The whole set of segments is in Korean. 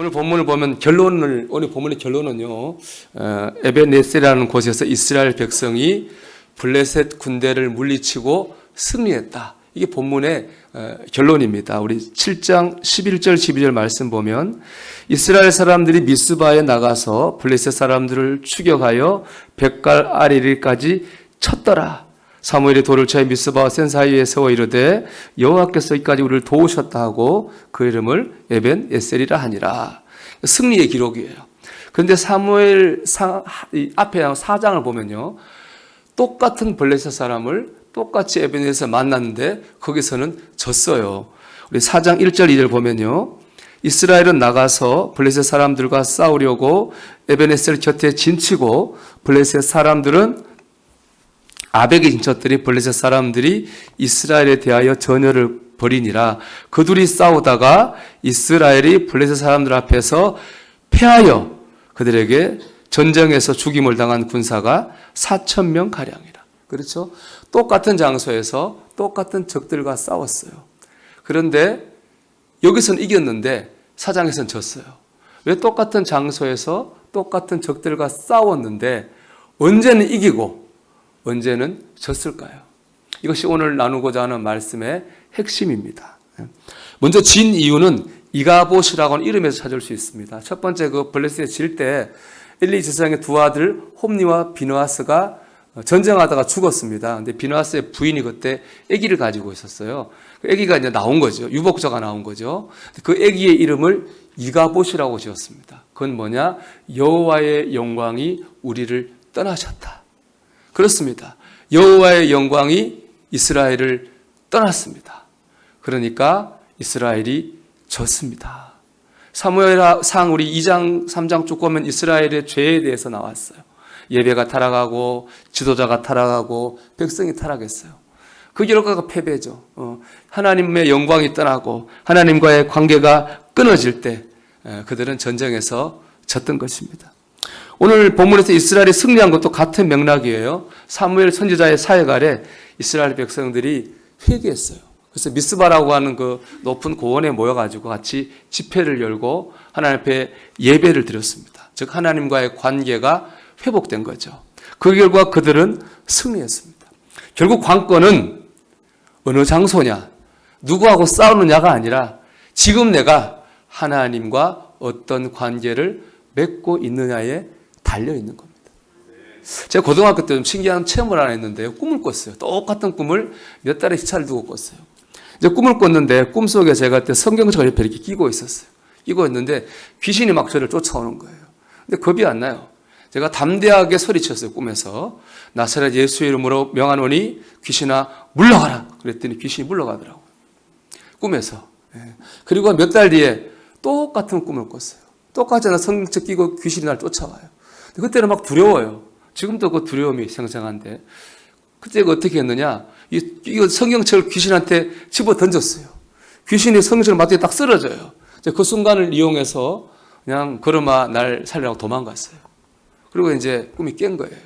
오늘 본문을 보면 결론을 오늘 본문의 결론은요. 어, 에베네스라는 곳에서 이스라엘 백성이 블레셋 군대를 물리치고 승리했다. 이게 본문의 어, 결론입니다. 우리 7장 11절 12절 말씀 보면 이스라엘 사람들이 미스바에 나가서 블레셋 사람들을 추격하여 백갈 아리리까지 쳤더라. 사무엘이 돌을 쳐에 미스바와 센 사이에 세워 이르되 여호와께서 이까지 우리를 도우셨다 하고 그 이름을 에벤 에셀이라 하니라. 승리의 기록이에요. 그런데 사무엘 앞에 사장을 보면요. 똑같은 블레셋 사람을 똑같이 에벤에서 만났는데 거기서는 졌어요. 우리 4장 1절 2절 보면요. 이스라엘은 나가서 블레셋 사람들과 싸우려고 에벤에셀 곁에 진치고 블레셋 사람들은 아벡의 진척들이 블레셋 사람들이 이스라엘에 대하여 전열을 벌이니라 그 둘이 싸우다가 이스라엘이 블레셋 사람들 앞에서 패하여 그들에게 전쟁에서 죽임을 당한 군사가 4천 명 가량이라. 그렇죠? 똑같은 장소에서 똑같은 적들과 싸웠어요. 그런데 여기서는 이겼는데 사장에서는 졌어요. 왜 똑같은 장소에서 똑같은 적들과 싸웠는데 언제는 이기고 언제는 졌을까요? 이것이 오늘 나누고자 하는 말씀의 핵심입니다. 먼저 진 이유는 이가봇이라고 하는 이름에서 찾을 수 있습니다. 첫 번째 그 블레셋에 질 때 엘리 제사장의 두 아들 홈니와 비누아스가 전쟁하다가 죽었습니다. 근데 비누아스의 부인이 그때 아기를 가지고 있었어요. 그 아기가 이제 나온 거죠. 유복자가 나온 거죠. 그 아기의 이름을 이가봇이라고 지었습니다. 그건 뭐냐? 여호와의 영광이 우리를 떠나셨다. 그렇습니다. 여호와의 영광이 이스라엘을 떠났습니다. 그러니까 이스라엘이 졌습니다. 사무엘상 우리 2장 3장 쭉 보면 이스라엘의 죄에 대해서 나왔어요. 예배가 타락하고 지도자가 타락하고 백성이 타락했어요. 그 결과가 패배죠. 어, 하나님의 영광이 떠나고 하나님과의 관계가 끊어질 때 에, 그들은 전쟁에서 졌던 것입니다. 오늘 본문에서 이스라엘이 승리한 것도 같은 맥락이에요. 사무엘 선지자의 사역 아래 이스라엘 백성들이 회개했어요. 그래서 미스바라고 하는 그 높은 고원에 모여가지고 같이 집회를 열고 하나님 앞에 예배를 드렸습니다. 즉 하나님과의 관계가 회복된 거죠. 그 결과 그들은 승리했습니다. 결국 관건은 어느 장소냐, 누구하고 싸우느냐가 아니라 지금 내가 하나님과 어떤 관계를 맺고 있느냐에 달려 있는 겁니다. 제가 고등학교 때 좀 신기한 체험을 하나 했는데요. 꿈을 꿨어요. 똑같은 꿈을 몇 달의 시차를 두고 꿨어요. 이제 꿈을 꿨는데 꿈속에 제가 그때 성경책을 옆에 이렇게 끼고 있었어요. 끼고 있는데 귀신이 막 저를 쫓아오는 거예요. 근데 겁이 안 나요. 제가 담대하게 소리쳤어요. 꿈에서. 나사렛 예수 이름으로 명하노니 귀신아 물러가라. 그랬더니 귀신이 물러가더라고요. 꿈에서. 예. 그리고 몇 달 뒤에 똑같은 꿈을 꿨어요. 똑같이 나 성경책 끼고 귀신이 날 쫓아와요. 그때는 막 두려워요. 지금도 그 두려움이 생생한데 그때 어떻게 했느냐? 이, 이 성경책을 귀신한테 집어 던졌어요. 귀신이 성경책을 맞게 딱 쓰러져요. 그 순간을 이용해서 그냥 걸음아 날 살리라고 도망갔어요. 그리고 이제 꿈이 깬 거예요.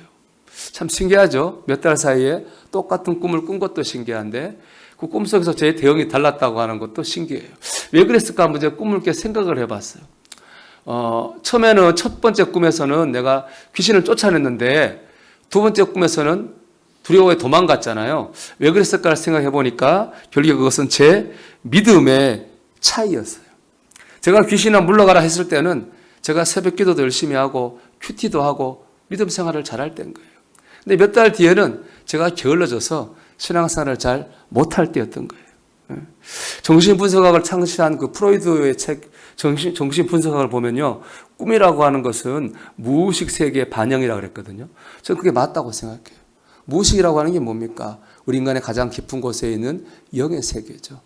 참 신기하죠? 몇 달 사이에 똑같은 꿈을 꾼 것도 신기한데 그 꿈속에서 제 대응이 달랐다고 하는 것도 신기해요. 왜 그랬을까 한번 꿈을 깨 생각을 해봤어요. 어, 처음에는 첫 번째 꿈에서는 내가 귀신을 쫓아냈는데 두 번째 꿈에서는 두려워에 도망갔잖아요. 왜 그랬을까 생각해 보니까 결국 그것은 제 믿음의 차이였어요. 제가 귀신아 물러가라 했을 때는 제가 새벽 기도도 열심히 하고 큐티도 하고 믿음 생활을 잘할 때인 거예요. 근데 몇 달 뒤에는 제가 게을러져서 신앙생활을 잘 못할 때였던 거예요. 예. 정신분석학을 창시한 그 프로이드의 책 정신, 정신 분석학을 보면요. 꿈이라고 하는 것은 무의식 세계의 반영이라고 그랬거든요. 저는 그게 맞다고 생각해요. 무의식이라고 하는 게 뭡니까? 우리 인간의 가장 깊은 곳에 있는 영의 세계죠.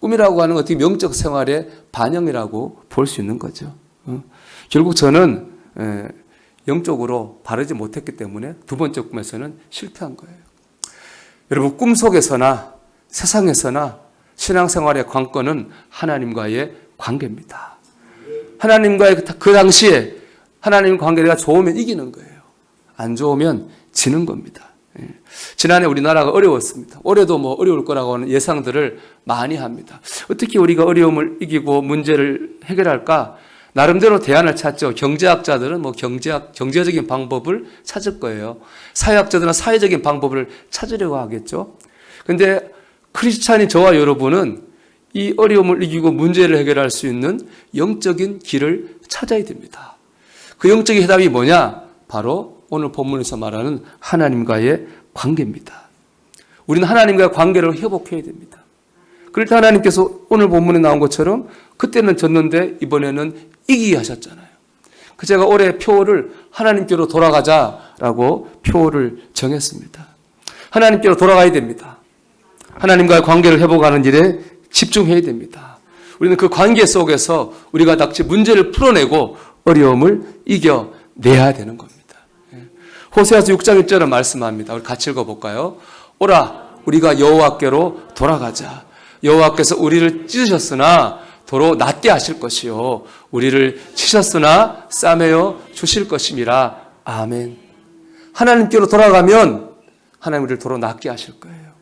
꿈이라고 하는 건 어떻게 명적 생활의 반영이라고 볼 수 있는 거죠. 어? 결국 저는 에, 영적으로 바르지 못했기 때문에 두 번째 꿈에서는 실패한 거예요. 여러분 꿈 속에서나 세상에서나 신앙생활의 관건은 하나님과의 관계입니다. 하나님과의 그 당시에 하나님 관계가 좋으면 이기는 거예요. 안 좋으면 지는 겁니다. 예. 지난해 우리나라가 어려웠습니다. 올해도 뭐 어려울 거라고 하는 예상들을 많이 합니다. 어떻게 우리가 어려움을 이기고 문제를 해결할까? 나름대로 대안을 찾죠. 경제학자들은 뭐 경제학, 경제적인 방법을 찾을 거예요. 사회학자들은 사회적인 방법을 찾으려고 하겠죠. 근데 크리스찬인 저와 여러분은 이 어려움을 이기고 문제를 해결할 수 있는 영적인 길을 찾아야 됩니다. 그 영적인 해답이 뭐냐? 바로 오늘 본문에서 말하는 하나님과의 관계입니다. 우리는 하나님과의 관계를 회복해야 됩니다. 그럴 때 하나님께서 오늘 본문에 나온 것처럼 그때는 졌는데 이번에는 이기게 하셨잖아요. 그 제가 올해 표를 하나님께로 돌아가자라고 표를 정했습니다. 하나님께로 돌아가야 됩니다. 하나님과의 관계를 회복하는 일에 집중해야 됩니다. 우리는 그 관계 속에서 우리가 닥치 문제를 풀어내고 어려움을 이겨내야 되는 겁니다. 예. 호세아서 6장 1절은 말씀합니다. 우리 같이 읽어볼까요? 오라 우리가 여호와께로 돌아가자. 여호와께서 우리를 찢으셨으나 도로 낫게 하실 것이요 우리를 치셨으나 싸매어 주실 것임이라. 아멘. 하나님께로 돌아가면 하나님 우리를 도로 낫게 하실 거예요.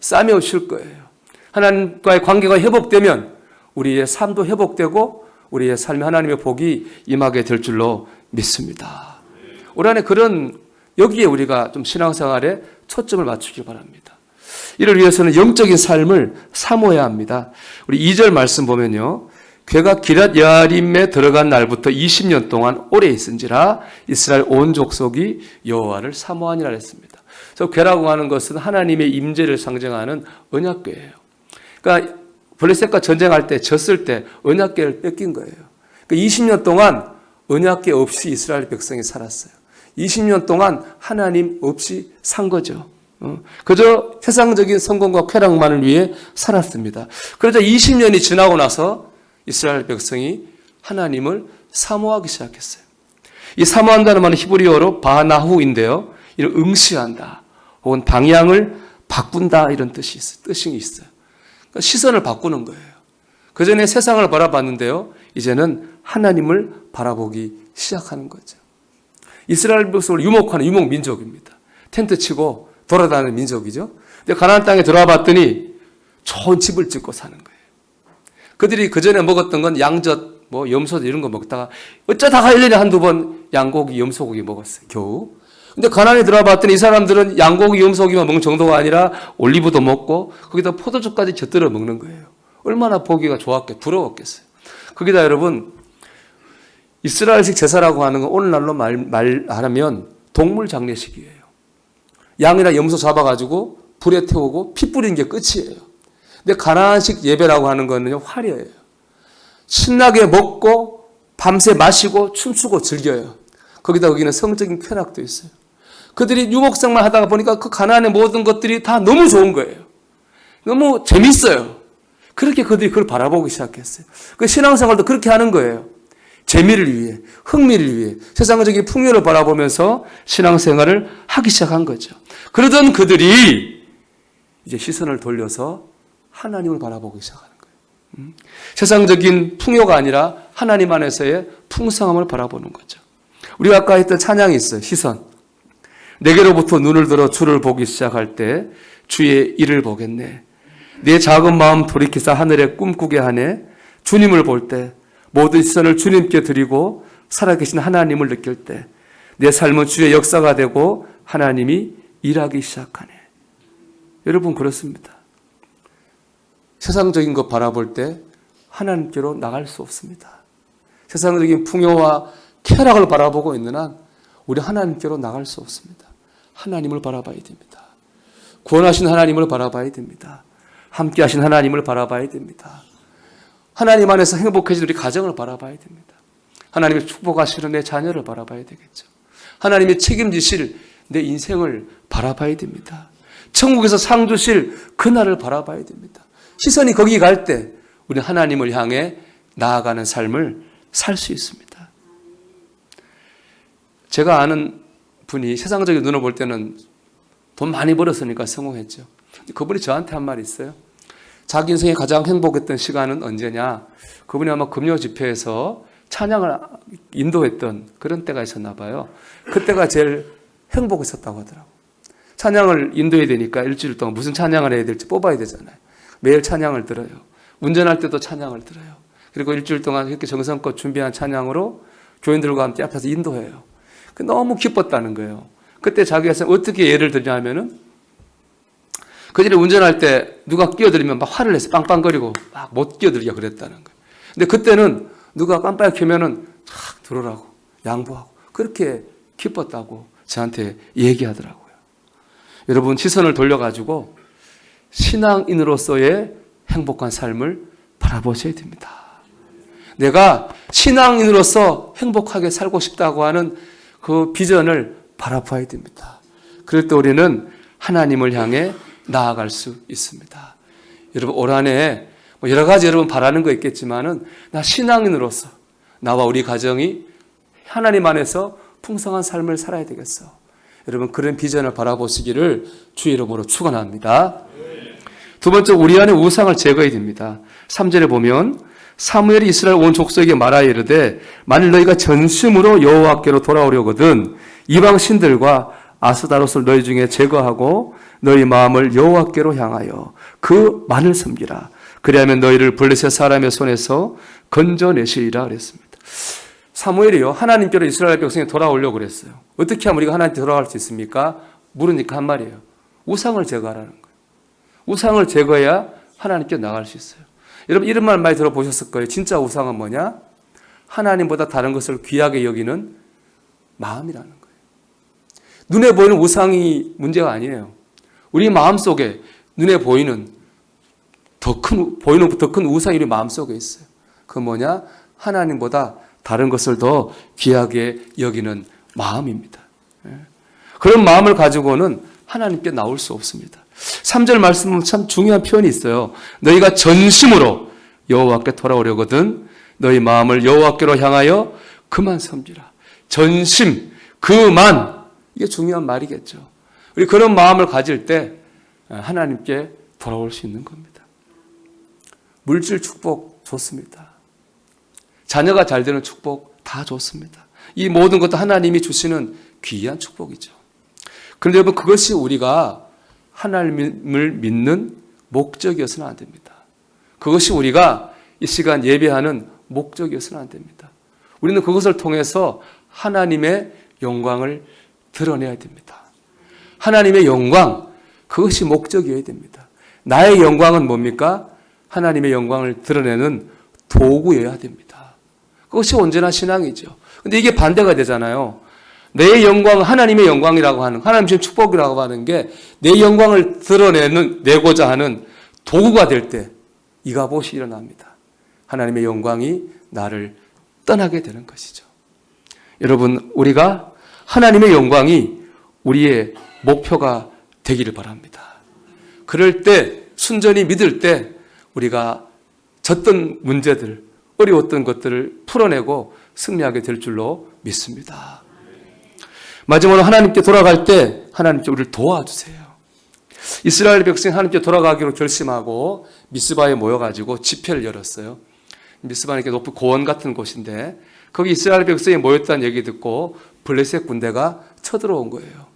싸매어 주실 거예요. 하나님과의 관계가 회복되면 우리의 삶도 회복되고 우리의 삶에 하나님의 복이 임하게 될 줄로 믿습니다. 올 한해 그런 여기에 우리가 좀 신앙생활에 초점을 맞추기 바랍니다. 이를 위해서는 영적인 삶을 사모해야 합니다. 우리 2절 말씀 보면요. 괴가 기랏 여아림에 들어간 날부터 20년 동안 오래 있은지라 이스라엘 온 족속이 여호와를 사모하니라 했습니다. 그래서 괴라고 하는 것은 하나님의 임재를 상징하는 언약궤예요. 그러니까 블레셋과 전쟁할 때 졌을 때 언약궤를 뺏긴 거예요. 그러니까 20년 동안 언약궤 없이 이스라엘 백성이 살았어요. 20년 동안 하나님 없이 산 거죠. 어, 그저 세상적인 성공과 쾌락만을 위해 살았습니다. 그러자 20년이 지나고 나서 이스라엘 백성이 하나님을 사모하기 시작했어요. 이 사모한다는 말은 히브리어로 바나후인데요. 이를 응시한다. 혹은 방향을 바꾼다 이런 뜻이 있어요. 뜻이 있어요. 그러니까 시선을 바꾸는 거예요. 그 전에 세상을 바라봤는데요. 이제는 하나님을 바라보기 시작하는 거죠. 이스라엘 백성을 유목하는 유목 민족입니다. 텐트 치고 돌아다니는 민족이죠. 근데 가나안 땅에 들어와 봤더니 좋은 집을 짓고 사는 거예요. 그들이 그 전에 먹었던 건 양젓, 뭐 염소 이런 거 먹다가 어쩌다가 1년에 한두 번 양고기, 염소고기 먹었어요. 겨우. 근데 가나안에 들어와 봤더니 이 사람들은 양고기, 염소고기만 먹는 정도가 아니라 올리브도 먹고 거기다 포도주까지 곁들여 먹는 거예요. 얼마나 보기가 좋았겠, 부러웠겠어요. 거기다 여러분 이스라엘식 제사라고 하는 건 오늘날로 말, 말하면 동물 장례식이에요. 양이나 염소 잡아가지고 불에 태우고 피 뿌리는 게 끝이에요. 근데 가나안식 예배라고 하는 거는요 화려해요. 신나게 먹고 밤새 마시고 춤추고 즐겨요. 거기다 거기는 성적인 쾌락도 있어요. 그들이 유목생만 하다가 보니까 그 가나안의 모든 것들이 다 너무 좋은 거예요. 너무 재밌어요. 그렇게 그들이 그걸 바라보기 시작했어요. 그 신앙생활도 그렇게 하는 거예요. 재미를 위해, 흥미를 위해, 세상적인 풍요를 바라보면서 신앙생활을 하기 시작한 거죠. 그러던 그들이 이제 시선을 돌려서 하나님을 바라보기 시작하는 거예요. 음? 세상적인 풍요가 아니라 하나님 안에서의 풍성함을 바라보는 거죠. 우리가 아까 했던 찬양이 있어요. 시선. 내게로부터 눈을 들어 주를 보기 시작할 때 주의 일을 보겠네. 내 작은 마음 돌이키사 하늘에 꿈꾸게 하네. 주님을 볼 때 모든 시선을 주님께 드리고 살아계신 하나님을 느낄 때 내 삶은 주의 역사가 되고 하나님이 일하기 시작하네. 여러분 그렇습니다. 세상적인 것 바라볼 때 하나님께로 나갈 수 없습니다. 세상적인 풍요와 쾌락을 바라보고 있는 한 우리 하나님께로 나갈 수 없습니다. 하나님을 바라봐야 됩니다. 구원하신 하나님을 바라봐야 됩니다. 함께 하신 하나님을 바라봐야 됩니다. 하나님 안에서 행복해진 우리 가정을 바라봐야 됩니다. 하나님의 축복하시는 내 자녀를 바라봐야 되겠죠. 하나님의 책임지실 내 인생을 바라봐야 됩니다. 천국에서 상 주실 그날을 바라봐야 됩니다. 시선이 거기 갈 때 우리 하나님을 향해 나아가는 삶을 살 수 있습니다. 제가 아는 분이 세상적인 눈을 볼 때는 돈 많이 벌었으니까 성공했죠. 그분이 저한테 한 말이 있어요. 자기 인생에 가장 행복했던 시간은 언제냐? 그분이 아마 금요 집회에서 찬양을 인도했던 그런 때가 있었나 봐요. 그때가 제일 행복했었다고 하더라고. 찬양을 인도해야 되니까 일주일 동안 무슨 찬양을 해야 될지 뽑아야 되잖아요. 매일 찬양을 들어요. 운전할 때도 찬양을 들어요. 그리고 일주일 동안 이렇게 정성껏 준비한 찬양으로 교인들과 함께 앞에서 인도해요. 그 너무 기뻤다는 거예요. 그때 자기가 어떻게 예를 들냐면은 그 전에 운전할 때 누가 끼어들면 막 화를 내서 빵빵거리고 막 못 끼어들게 그랬다는 거예요. 근데 그때는 누가 깜빡이 켜면은 쫙 들어라고 양보하고 그렇게 기뻤다고 저한테 얘기하더라고요. 여러분 시선을 돌려가지고 신앙인으로서의 행복한 삶을 바라보셔야 됩니다. 내가 신앙인으로서 행복하게 살고 싶다고 하는 그 비전을 바라봐야 됩니다. 그럴 때 우리는 하나님을 향해 나아갈 수 있습니다. 여러분 올 한해 뭐 여러 가지 여러분 바라는 거 있겠지만은 나 신앙인으로서 나와 우리 가정이 하나님 안에서 풍성한 삶을 살아야 되겠어. 여러분 그런 비전을 바라보시기를 주의 이름으로 축원합니다. 두 번째 우리 안에 우상을 제거해야 됩니다. 3절에 보면 사무엘이 이스라엘 온 족속에게 말하여 이르되 만일 너희가 전심으로 여호와께로 돌아오려거든 이방 신들과 아스다롯을 너희 중에 제거하고 너희 마음을 여호와께로 향하여 그 만을 섬기라. 그리하면 너희를 블레셋 사람의 손에서 건져내시리라 그랬습니다. 사무엘이요 하나님께로 이스라엘 백성이 돌아오려고 그랬어요. 어떻게 하면 우리가 하나님께 돌아갈 수 있습니까? 물으니까 한 말이에요. 우상을 제거하라는 거예요. 우상을 제거해야 하나님께 나갈 수 있어요. 여러분 이런 말 많이 들어보셨을 거예요. 진짜 우상은 뭐냐? 하나님보다 다른 것을 귀하게 여기는 마음이라는 거예요. 눈에 보이는 우상이 문제가 아니에요. 우리 마음 속에 눈에 보이는 더 큰 보이는 더 큰 우상이 우리 마음 속에 있어요. 그 뭐냐? 하나님보다 다른 것을 더 귀하게 여기는 마음입니다. 예. 그런 마음을 가지고는 하나님께 나올 수 없습니다. 3절 말씀은 참 중요한 표현이 있어요. 너희가 전심으로 여호와께 돌아오려거든 너희 마음을 여호와께로 향하여 그만 섬기라. 전심 그만 이게 중요한 말이겠죠. 우리 그런 마음을 가질 때 하나님께 돌아올 수 있는 겁니다. 물질 축복 좋습니다. 자녀가 잘 되는 축복 다 좋습니다. 이 모든 것도 하나님이 주시는 귀한 축복이죠. 그런데 여러분 그것이 우리가 하나님을 믿는 목적이어서는 안 됩니다. 그것이 우리가 이 시간 예배하는 목적이어서는 안 됩니다. 우리는 그것을 통해서 하나님의 영광을 드러내야 됩니다. 하나님의 영광, 그것이 목적이어야 됩니다. 나의 영광은 뭡니까? 하나님의 영광을 드러내는 도구여야 됩니다. 그것이 언제나 신앙이죠. 근데 이게 반대가 되잖아요. 내 영광, 하나님의 영광이라고 하는, 하나님 주 축복이라고 하는 게 내 영광을 드러내는, 내고자 하는 도구가 될 때, 이가봇이 일어납니다. 하나님의 영광이 나를 떠나게 되는 것이죠. 여러분, 우리가 하나님의 영광이 우리의 목표가 되기를 바랍니다. 그럴 때, 순전히 믿을 때, 우리가 졌던 문제들, 어려웠던 것들을 풀어내고 승리하게 될 줄로 믿습니다. 마지막으로 하나님께 돌아갈 때 하나님께 우리를 도와주세요. 이스라엘 백성이 하나님께 돌아가기로 결심하고 미스바에 모여가지고 집회를 열었어요. 미스바는 이렇게 높은 고원 같은 곳인데 거기 이스라엘 백성이 모였다는 얘기 듣고 블레셋 군대가 쳐들어온 거예요.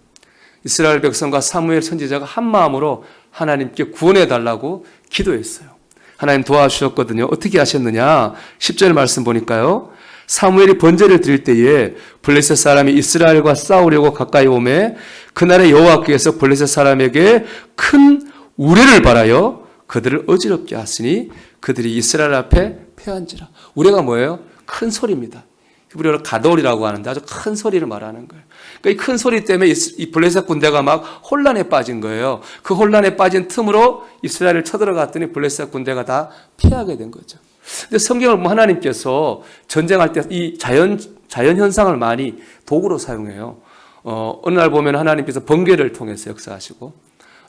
이스라엘 백성과 사무엘 선지자가 한 마음으로 하나님께 구원해 달라고 기도했어요. 하나님 도와주셨거든요. 어떻게 하셨느냐? 10절 말씀 보니까요. 사무엘이 번제를 드릴 때에 블레셋 사람이 이스라엘과 싸우려고 가까이 오매 그날에 여호와께서 블레셋 사람에게 큰 우레를 바라여 그들을 어지럽게 하시니 그들이 이스라엘 앞에 패한지라. 우레가 뭐예요? 큰 소리입니다. 우리가 가돌이라고 하는데 아주 큰 소리를 말하는 거예요. 그러니까 이 큰 소리 때문에 이 블레셋 군대가 막 혼란에 빠진 거예요. 그 혼란에 빠진 틈으로 이스라엘을 쳐들어갔더니 블레셋 군대가 다 피하게 된 거죠. 근데 성경을 보면 하나님께서 전쟁할 때 이 자연 자연 현상을 많이 도구로 사용해요. 어, 어느 날 보면 하나님께서 번개를 통해서 역사하시고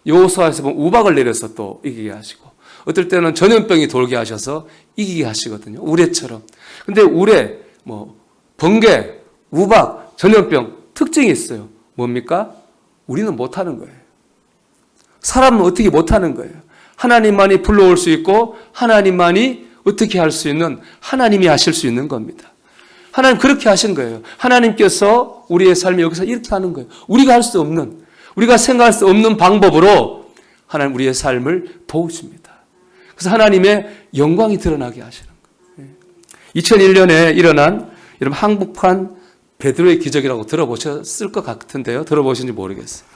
요호수아에서 보면 우박을 내려서 또 이기게 하시고 어떨 때는 전염병이 돌게 하셔서 이기게 하시거든요. 우레처럼. 근데 우레 뭐 번개, 우박, 전염병 특징이 있어요. 뭡니까? 우리는 못하는 거예요. 사람은 어떻게 못하는 거예요. 하나님만이 불러올 수 있고 하나님만이 어떻게 할 수 있는 하나님이 하실 수 있는 겁니다. 하나님 그렇게 하신 거예요. 하나님께서 우리의 삶이 여기서 이렇게 하는 거예요. 우리가 할 수 없는, 우리가 생각할 수 없는 방법으로 하나님 우리의 삶을 도우십니다. 그래서 하나님의 영광이 드러나게 하시는 거예요. 2001년에 일어난 여러분 항복한 베드로의 기적이라고 들어보셨을 것 같은데요. 들어보신지 모르겠어요.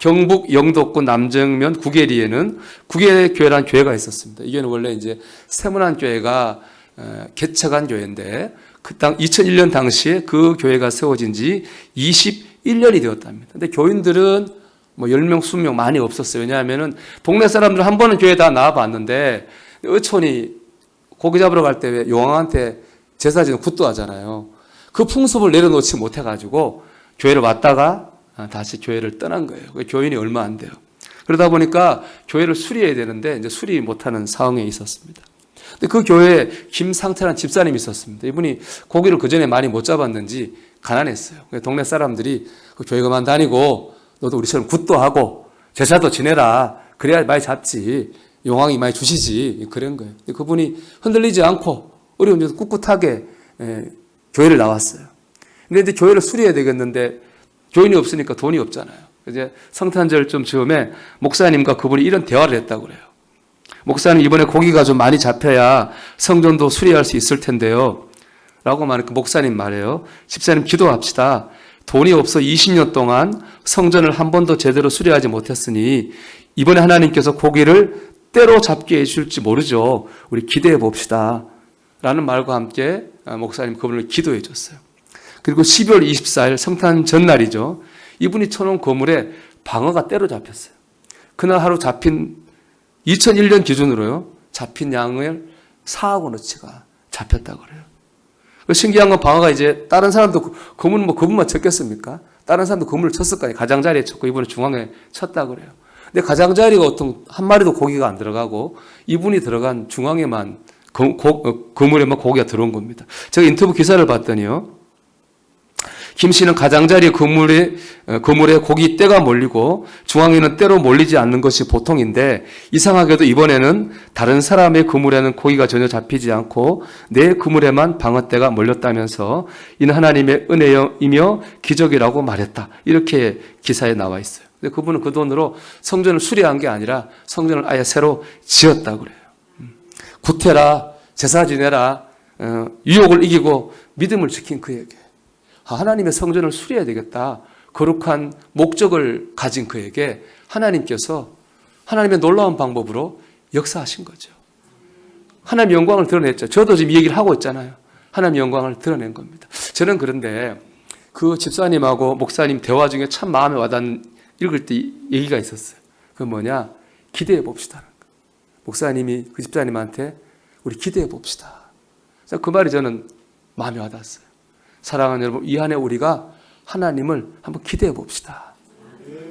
경북 영도군 남정면 구계리에는 구계 교회라는 교회가 있었습니다. 이게 원래 이제 세문안 교회가 어, 개척한 교회인데 그 당 2001년 당시에 그 교회가 세워진 지 21년이 되었답니다. 근데 교인들은 뭐 10명, 20명 많이 없었어요. 왜냐하면은 동네 사람들 한 번은 교회 다 나와 봤는데 어촌이 고기 잡으러 갈 때 용왕한테 제사 지는 굿도 하잖아요. 그 풍습을 내려놓지 못해 가지고 교회를 왔다가 아, 다시 교회를 떠난 거예요. 그 교인이 얼마 안 돼요. 그러다 보니까 교회를 수리해야 되는데 이제 수리 못하는 상황에 있었습니다. 근데 그 교회에 김상태라는 집사님이 있었습니다. 이분이 고기를 그 전에 많이 못 잡았는지 가난했어요. 동네 사람들이 그 교회 그만 다니고 너도 우리처럼 굿도 하고 제사도 지내라. 그래야 많이 잡지. 용왕이 많이 주시지. 그런 거예요. 근데 그분이 흔들리지 않고 어려운 데서 꿋꿋하게 예, 교회를 나왔어요. 근데 이제 교회를 수리해야 되겠는데 교인이 없으니까 돈이 없잖아요. 이제 성탄절쯤 즈음에 목사님과 그분이 이런 대화를 했다고 그래요. 목사님 이번에 고기가 좀 많이 잡혀야 성전도 수리할 수 있을 텐데요. 라고 말하니까 목사님 말해요. 집사님 기도합시다. 돈이 없어 20년 동안 성전을 한 번도 제대로 수리하지 못했으니 이번에 하나님께서 고기를 때로 잡게 해줄지 모르죠. 우리 기대해 봅시다. 라는 말과 함께 목사님 그분을 기도해 줬어요. 그리고 12월 24일 성탄 전날이죠. 이분이 쳐놓은 건물에 방어가 때로 잡혔어요. 그날 하루 잡힌 2001년 기준으로요. 잡힌 양을 4억 원어치가 잡혔다고 그래요. 그 신기한 건 방어가 이제 다른 사람도 그 건물 뭐 그분만 쳤겠습니까? 다른 사람도 건물을 쳤을 거 아니에요. 가장자리에 쳤고 이분은 중앙에 쳤다고 그래요. 근데 가장자리가 어떤 한 마리도 고기가 안 들어가고 이분이 들어간 중앙에만 거, 고, 어, 건물에만 고기가 들어온 겁니다. 제가 인터뷰 기사를 봤더니요. 김 씨는 가장자리 건물에, 어, 건물에 고기 때가 몰리고 중앙에는 때로 몰리지 않는 것이 보통인데 이상하게도 이번에는 다른 사람의 그물에는 고기가 전혀 잡히지 않고 내 그물에만 방어때가 몰렸다면서 이는 하나님의 은혜이며 기적이라고 말했다. 이렇게 기사에 나와 있어요. 근데 그분은 그 돈으로 성전을 수리한 게 아니라 성전을 아예 새로 지었다고 그래요. 음. 구태라, 제사 지내라, 어, 유혹을 이기고 믿음을 지킨 그에게. 아, 하나님의 성전을 수리해야 되겠다. 거룩한 목적을 가진 그에게 하나님께서 하나님의 놀라운 방법으로 역사하신 거죠. 하나님의 영광을 드러냈죠. 저도 지금 이 얘기를 하고 있잖아요. 하나님의 영광을 드러낸 겁니다. 저는 그런데 그 집사님하고 목사님 대화 중에 참 마음에 와닿는 읽을 때 얘기가 있었어요. 그 뭐냐? 기대해 봅시다. 목사님이 그 집사님한테 우리 기대해 봅시다. 그 말이 저는 마음에 와닿았어요. 사랑하는 여러분, 이 한해 우리가 하나님을 한번 기대해 봅시다.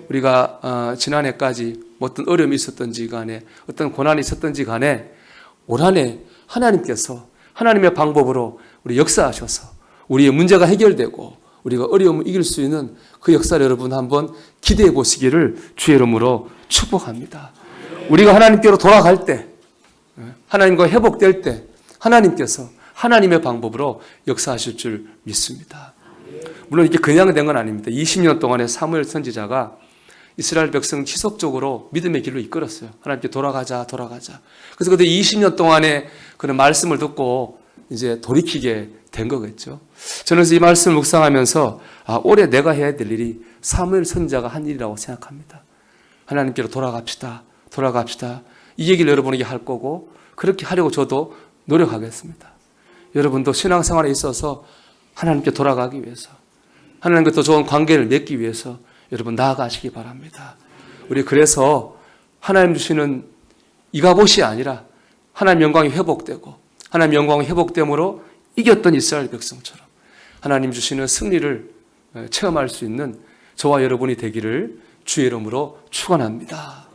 우리가 어, 지난해까지 뭐 어떤 어려움이 있었던지 간에 어떤 고난이 있었던지 간에 올 한해 하나님께서 하나님의 방법으로 우리 역사하셔서 우리의 문제가 해결되고 우리가 어려움을 이길 수 있는 그 역사를 여러분 한번 기대해 보시기를 주의 이름으로 축복합니다. 우리가 하나님께로 돌아갈 때 하나님과 회복될 때 하나님께서 하나님의 방법으로 역사하실 줄 믿습니다. 물론 이게 그냥 된 건 아닙니다. 20년 동안에 사무엘 선지자가 이스라엘 백성 지속적으로 믿음의 길로 이끌었어요. 하나님께 돌아가자, 돌아가자. 그래서 그때 20년 동안에 그런 말씀을 듣고 이제 돌이키게 된 거겠죠. 저는 이 말씀을 묵상하면서 아, 올해 내가 해야 될 일이 사무엘 선지자가 한 일이라고 생각합니다. 하나님께로 돌아갑시다. 돌아갑시다. 이 얘기를 여러분에게 할 거고 그렇게 하려고 저도 노력하겠습니다. 여러분도 신앙생활에 있어서 하나님께 돌아가기 위해서 하나님과 더 좋은 관계를 맺기 위해서 여러분 나아가시기 바랍니다. 우리 그래서 하나님 주시는 이가봇이 아니라 하나님 영광이 회복되고 하나님 영광이 회복됨으로 이겼던 이스라엘 백성처럼 하나님 주시는 승리를 체험할 수 있는 저와 여러분이 되기를 주의 이름으로 축원합니다.